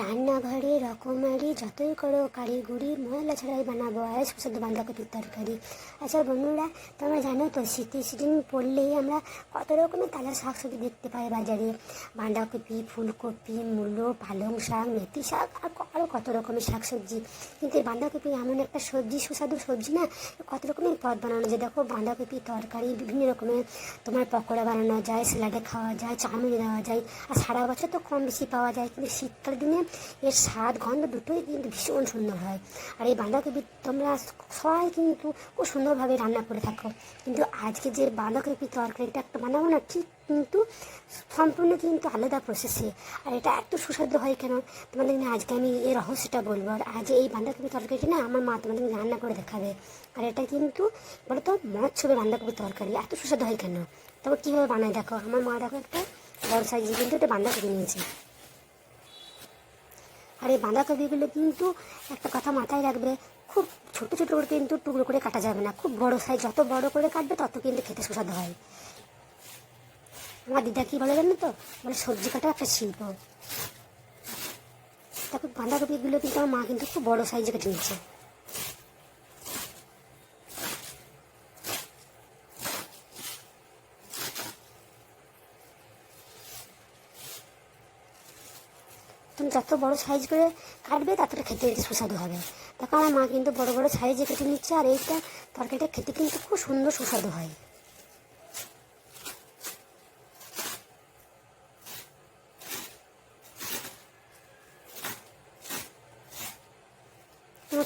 রান্নাঘরে রকমারি যতই করো, কারিগরি, ময়লা ছাড়াই বানাবো আজ সুস্বাদু বাঁধাকপির তরকারি। আচ্ছা বন্ধুরা, তোমরা জানো তো শীতের সিজন পড়লেই আমরা কত রকমের তাজা শাক সবজি দেখতে পাই বাজারে। বাঁধাকপি, ফুলকপি, মূলো, পালং শাক, মেথি শাক, আর আরও কত রকমের শাক সবজি কিন্তু এই বাঁধাকপি এমন একটা সবজি, সুস্বাদু সবজি না কত রকমের পদ বানানো যায়। দেখো, বাঁধাকপি, তরকারি, বিভিন্ন রকমের তোমার পকোড়া বানানো যায়, স্যালাডে খাওয়া যায়, চাউমিন দেওয়া যায়, আর সারা বছর তো কম বেশি পাওয়া যায়। কিন্তু শীতকাল দিনে এর স্বাদ, গন্ধ দুটোই কিন্তু ভীষণ সুন্দর হয়। আর এই বাঁধাকপি তোমরা সবাই কিন্তু খুব সুন্দরভাবে রান্না করে থাকো। কিন্তু আজকে যে বাঁধাকপি তরকারিটা একটা বানাবো না, ঠিক কিন্তু সম্পূর্ণ কিন্তু আলাদা প্রসেসে আর এটা এত সুস্বাদু হয় কেন? তোমাদের আজকে আমি এই রহস্যটা বলব। আর আজ এই বাঁধাকপি তরকারিটা না আমার মা তোমাদের রান্না করে দেখাবে। আর এটা কিন্তু বলো তো ছবি বাঁধাকপি তরকারি, এত সুস্বাদু হয় কেন? তবে কীভাবে বানায় দেখো? আমার মা দেখো একটা বড় সাইজে কিন্তু এটা বাঁধাকপি নিয়েছে। আর এই বাঁধাকপিগুলো কিন্তু একটা কথা মাথায় রাখবে, খুব ছোটো ছোটো করে কিন্তু টুকরো করে কাটা যাবে না, খুব বড় সাইজ যত বড় করে কাটবে তত কিন্তু খেতে সুস্বাদু হয়। আমার দিদা কী বলে জানো তো? বলে সবজি কাটা একটা শিল্প। তারপর বাঁধাকপিগুলো কিন্তু আমার মা কিন্তু খুব বড় সাইজে কেটে নিচ্ছে তুমি যত বড় সাইজ করে কাটবে ততটা খেতে সুস্বাদু হবে। দেখো আমার মা কিন্তু বড় বড় সাইজে কেটে নিচ্ছে, আর এইটা তরকারিটা খেতে কিন্তু খুব সুন্দর সুস্বাদু হয়।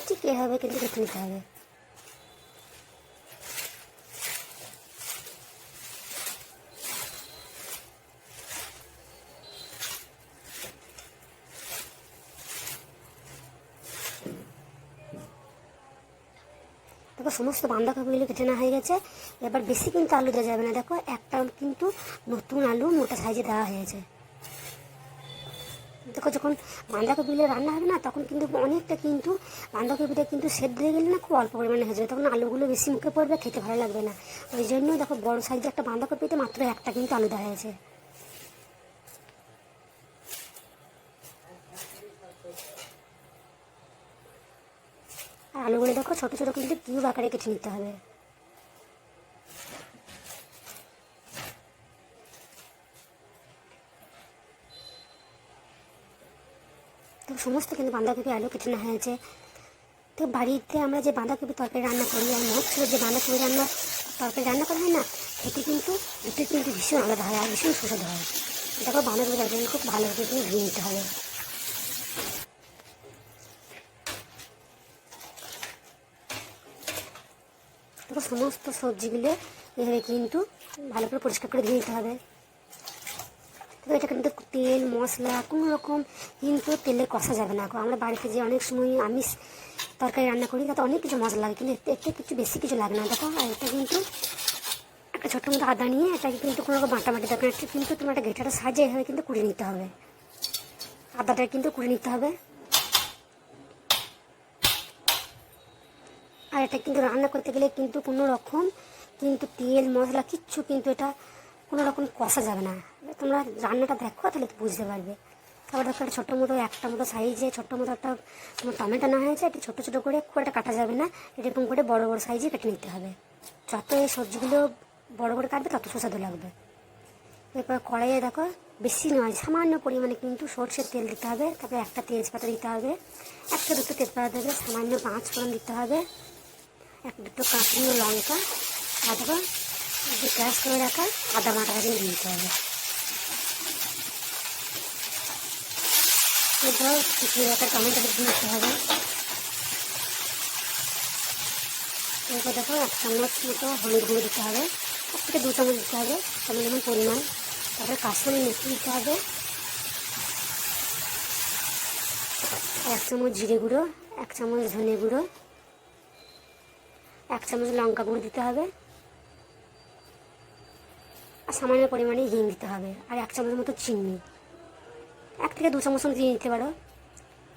ঠিক এভাবে কিন্তু কেটে নিতে হবে। সমস্ত বাঁধাকপিগুলো কেটে না হয়ে গেছে। এবার বেশি কিন্তু আলু দেওয়া যাবে না। দেখো একটা কিন্তু নতুন আলু মোটা সাইজে দেওয়া হয়েছে। দেখো, যখন বাঁধাকপিগুলো রান্না হবে না, তখন কিন্তু অনেকটা কিন্তু বাঁধাকপিটা কিন্তু সেদ্ধ হয়ে গেলে না খুব অল্প পরিমাণে হয়ে যাবে। তখন আলুগুলো বেশি মুখে পড়বে, খেতে ভালো লাগবে না। ওই জন্য দেখো, বড় সাইজে একটা বাঁধাকপিতে মাত্র একটা কিন্তু আলু দেওয়া হয়েছে। আর আলুগুলো দেখো, ছোটো ছোটো কিন্তু কিউব আকারে কেটে নিতে হবে। তো সমস্ত কিন্তু বাঁধাকপি আলু কেটে নেওয়া হয়েছে। তো বাড়িতে আমরা যে বাঁধাকপি তরকারি রান্না করি, আর মৎস্য যে বাঁধাকপি রান্না তরকারি রান্না করা হয় না খেতে কিন্তু দুটো কিন্তু ভীষণ আলাদা হয় আর ভীষণ সুস্বাদু হয়। দেখো বাঁধাকপি তরকারি খুব ভালো করে কিন্তু ধুয়ে নিতে হবে। দেখো সমস্ত সবজিগুলো এভাবে কিন্তু ভালো করে পরিষ্কার করে ধুয়ে নিতে হবে। তবে এটা কিন্তু তেল, মশলা, কোনো রকম কিন্তু তেলে কষা যাবে না। আমরা বাড়িতে যে অনেক সময় আমিষ তরকারি রান্না করি, তাতে অনেক কিছু মশলা লাগে, কিন্তু এতে কিছু বেশি কিছু লাগে না। দেখো, আর এটা কিন্তু একটা ছোট্ট মতো আদা নিয়ে এটাকে কিন্তু কোনো রকম বাটামাটি দরকার কিন্তু তোমার একটা গেটাটা সাজে এভাবে কিন্তু কুড়ে নিতে হবে। আদাটা কিন্তু কুড়ে নিতে হবে। আর এটা কিন্তু রান্না করতে গেলে কিন্তু কোনো রকম কিন্তু তেল, মশলা, কিচ্ছু কিন্তু এটা কোনো রকম কষা যাবে না। তোমরা রান্নাটা দেখো, তাহলে বুঝতে পারবে। তারপর দেখো একটা ছোটো মতো, একটা মতো সাইজে ছোট্ট মতো একটা তোমার টমেটো না হয়েছে একটু ছোটো ছোটো করে খুব একটা কাটা যাবে না। এরকম করে বড় বড় সাইজে কেটে নিতে হবে। যত এই সবজিগুলো বড় করে কাটবে, তত সুস্বাদু লাগবে। এরপর কড়াইয়ে দেখো, বেশি নয়, সামান্য পরিমাণে কিন্তু সর্ষের তেল দিতে হবে। তারপরে একটা তেজপাতা দিতে হবে, একটা দুটো তেজপাতা দেবে সামান্য পাঁচ ফোড়ন দিতে হবে। এক দুটো কাঁচুনো লঙ্কা দেখো যে গ্যাস করে রাখা, আদা বাটা কিন্তু দিতে হবে। এরপর কুচিয়ে রাখা টমেটো দিয়ে দিতে হবে। এরপর দেখো, এক চামচ মতো হলুদ গুঁড়ো দিতে হবে। এক থেকে দু চামচ দিতে হবে, তেমন যেমন পরিমাণ। তারপরে কাশ্মীরি মেথি দিতে হবে। এক চামচ জিরে গুঁড়ো, এক চামচ ধনে গুঁড়ো এক চামচ লঙ্কা গুঁড়ো দিতে হবে। আর সামান্য পরিমাণে হিং দিতে হবে, আর এক চামচ মতো চিনি। এক থেকে দু চামচ দিয়ে দিতে পারো।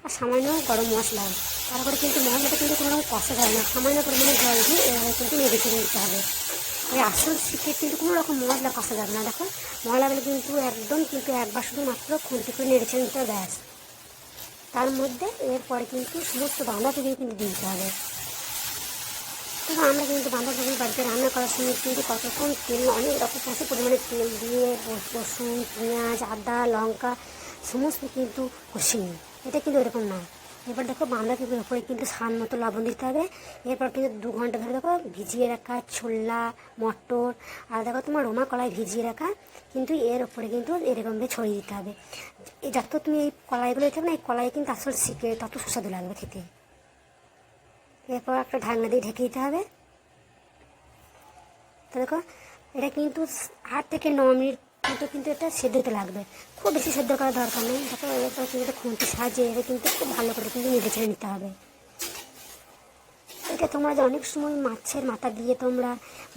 আর সামান্য গরম মশলা। তারপরে কিন্তু মশলাটা কিন্তু কোনো রকম কষা যায় না। সামান্য পরিমাণে জল দিয়ে এভাবে কিন্তু নেড়ে চেড়ে দিতে হবে। এই আসল শীতে কিন্তু কোনো রকম মশলা কষা যাবে না। দেখো, মশলাগুলো কিন্তু একদম কিন্তু একবার শুধু মাত্র খুঁটি করে নেড়ে চেড়ে দিতে হবে তার মধ্যে এরপরে কিন্তু সমস্ত বাঁধাকপি কিন্তু দিতে হবে। তবে আমরা কিন্তু বাঁধাকপি বাড়িতে রান্না করার সময় কিন্তু কতক্ষণ তেল, অনেক রকম প্রচুর পরিমাণে তেল দিয়ে রস- রসুন, পেঁয়াজ, আদা, লঙ্কা, সমস্ত কিন্তু কষিয়ে নিই। এটা কিন্তু এরকম না। এবার দেখো, বাঁধাকপির উপরে কিন্তু স্বাদ মতো লবণ দিতে হবে। এরপর কিন্তু দু ঘণ্টা ধরে দেখো, ভিজিয়ে রাখা ছোলা, মটর, আর দেখো তোমার রোমা কলাই ভিজিয়ে রাখা, কিন্তু এর উপরে কিন্তু এরকমভাবে ছড়িয়ে দিতে হবে। যত তুমি এই কলাইগুলো দিতে হবে না, এই কলাই কিন্তু আসল শিখে তত সুস্বাদু লাগবে খেতে। এরপর একটা ঢাকনা দিয়ে ঢেকে দিতে হবে। তো দেখো, এটা কিন্তু আট থেকে ন মিনিট কিন্তু কিন্তু এটা সেদ্ধ হতে লাগবে। খুব বেশি সেদ্ধ করার দরকার নেই। দেখো এরপর কিন্তু এটা খুঁটি সাজিয়ে এটা কিন্তু খুব ভালো করে কিন্তু নেড়ে ছেড়ে নিতে হবে। এটা তোমরা যে অনেক সময় মাছের মাথা দিয়ে তোমরা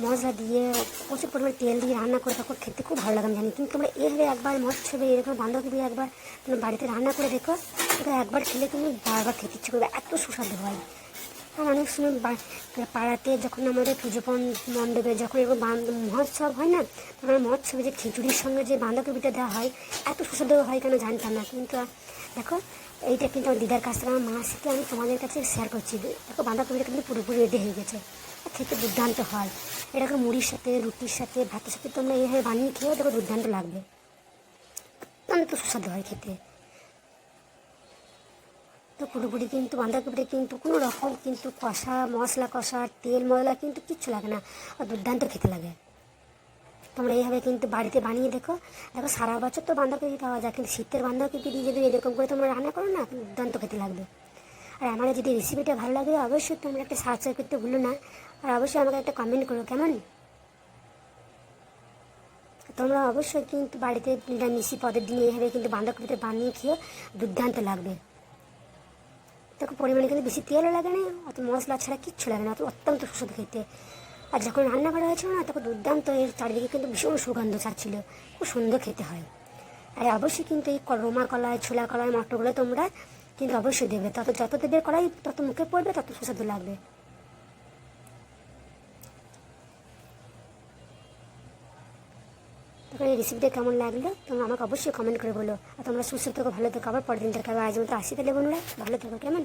মশলা দিয়ে প্রচুর পরিমাণে তেল দিয়ে রান্না করে তখন খেতে খুব ভালো লাগে জানি। কিন্তু তোমরা এভাবে একবার মাছ ছবি এরকম বান্ধবী একবার তুমি বাড়িতে রান্না করে দেখো, এটা একবার খেলে তুমি বারবার খেতে ইচ্ছে করবে। এত সুস্বাদু হয়। অনেক সময় পাড়াতে যখন আমাদের পুজো মণ্ডপে যখন এরকম মহোৎসব হয় না, তখন মহোৎসবে যে খিচুড়ির সঙ্গে যে বাঁধাকপিটা দেওয়া হয়, এত সুস্বাদু হয় কেন জানতাম না। কিন্তু দেখো, এইটা কিন্তু আমার দিদার কাছ থেকে আমার মা শিখে আমি তোমাদের কাছে শেয়ার করছি। দেখো, বাঁধাকপিটা কিন্তু পুরোপুরি রেডি হয়ে গেছে। খেতে দুর্দান্ত হয়। এটাকে মুড়ির সাথে, রুটির সাথে, ভাতের সাথে তোমরা এইভাবে বানিয়ে খেয়েও দেখো দুর্দান্ত লাগবে। অত্যন্ত সুস্বাদু হয় খেতে। তো পুরোপুরি কিন্তু বাঁধাকপিটা কিন্তু কোনো রকম কিন্তু কষা, মশলা কষা, তেল মশলা কিন্তু কিচ্ছু লাগে না আর দুর্দান্ত খেতে লাগে। তোমরা এইভাবে কিন্তু বাড়িতে বানিয়ে দেখো। দেখো, সারা বছর তো বাঁধাকপি পাওয়া যায়, কিন্তু শীতের বাঁধাকপি দিয়ে যদি এরকম করে তোমরা রান্না করো না, দুর্দান্ত খেতে লাগবে। আর আমার যদি রেসিপিটা ভালো লাগে, অবশ্যই তোমরা একটা সাবস্ক্রাইব করতে ভুলো না। আর অবশ্যই আমাকে একটা কমেন্ট করো, কেমন? তোমরা অবশ্যই কিন্তু বাড়িতে নিরামিষি পদের দিনে এইভাবে কিন্তু বাঁধাকপিটা বানিয়ে খেয়ে দুর্দান্ত লাগবে। দেখো পরিমাণে কিন্তু বেশি তেলও লাগে না, অত মশলা ছাড়া কিচ্ছু লাগে না, অত অত্যন্ত সুস্বাদু খেতে। আর যখন রান্না করা হয়েছিল না তখন দুর্দান্ত এর চারিদিকে কিন্তু ভীষণ সুগন্ধ ছাড়ছিল, খুব সুন্দর খেতে হয়। আর অবশ্যই কিন্তু এই রোমা কলায় ছোলা কলায় মটরগুলো তোমরা কিন্তু অবশ্যই দেবে, তত যত দেবে কলাই, তত মুখে পড়বে, তত সুস্বাদু লাগবে। তখন এই রেসিপিটা কেমন লাগল? তোমরা আমাকে অবশ্যই কমেন্ট করে বলো। আর তোমরা সুস্থ থেকো, ভালো থেকো, আবার পরের দিন থেকে আজ মতো আসি তাহলে বন্ধুরা, ভালো থেকো, কেমন?